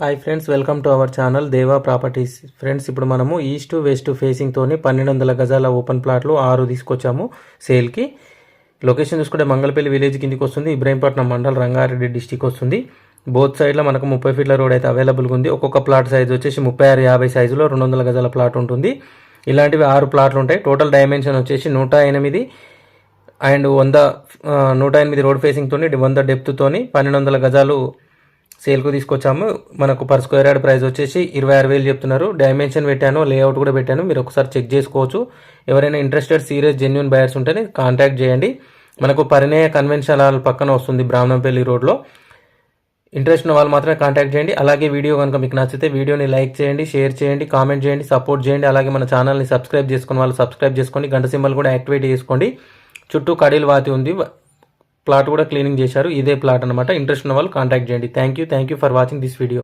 Hi friends welcome to our channel Deva properties friends ఇప్పుడు మనము east west ఫేసింగ్తోని పన్నెండు వందల గజాల ఓపెన్ ప్లాట్లు ఆరు తీసుకొచ్చాము సేల్కి లొకేషన్ చూసుకుంటే మంగళపల్లి విలేజ్ కిందికి వస్తుంది ఇబ్రాహీంపట్నం మండల్ రంగారెడ్డి డిస్టిక్ వస్తుంది. బోత్ సైడ్లో మనకు ముప్పై ఫీట్ల రోడ్ అయితే అవైలబుల్గా ఉంది. ఒక్కొక్క ప్లాట్ సైజ్ వచ్చేసి ముప్పై ఆరు యాభై సైజులో రెండు వందల గజాల ప్లాట్ ఉంటుంది. ఇలాంటివి ఆరు ప్లాట్లు ఉంటాయి. టోటల్ డైమెన్షన్ వచ్చేసి నూట ఎనిమిది అండ్ వంద నూట ఎనిమిది రోడ్ ఫేసింగ్తోని వంద డెప్త్తోని పన్నెండు వందల గజాలు సేల్కు తీసుకొచ్చాము. మనకు పర్ స్క్వేర్ యార్డ్ ప్రైస్ వచ్చేసి ఇరవై ఆరు వేలు చెప్తున్నారు. డైమెన్షన్ పెట్టాను లేఅవుట్ కూడా పెట్టాను. మీరు ఒకసారి చెక్ చేసుకోవచ్చు. ఎవరైనా ఇంట్రెస్టెడ్ సీరియస్ జెన్యున్ బయర్స్ ఉంటేనే కాంటాక్ట్ చేయండి. మనకు పరిణయ కన్వెన్షన్ హాల్ పక్కన వస్తుంది బ్రాహ్మణపల్లి రోడ్లో. ఇంట్రెస్ట్ ఉన్న వాళ్ళు మాత్రమే కాంటాక్ట్ చేయండి. అలాగే వీడియో కనుక మీకు నచ్చితే వీడియోని లైక్ చేయండి షేర్ చేయండి కామెంట్ చేయండి సపోర్ట్ చేయండి. అలాగే మన ఛానల్ని సబ్స్క్రైబ్ చేసుకున్న వాళ్ళు సబ్స్క్రైబ్ చేసుకోండి గంట సింబల్ కూడా యాక్టివేట్ చేసుకోండి. చుట్టూ కడీలు వాతి ఉంది. ప్లాట్ కూడా క్లీనింగ్ చేశారు. ఇదే ప్లాట్ అనమాట ఇంట్రెస్ట్ ఉన్న వాళ్ళు కాంటాక్ట్ చేయండి. Thank you thank you for watching this video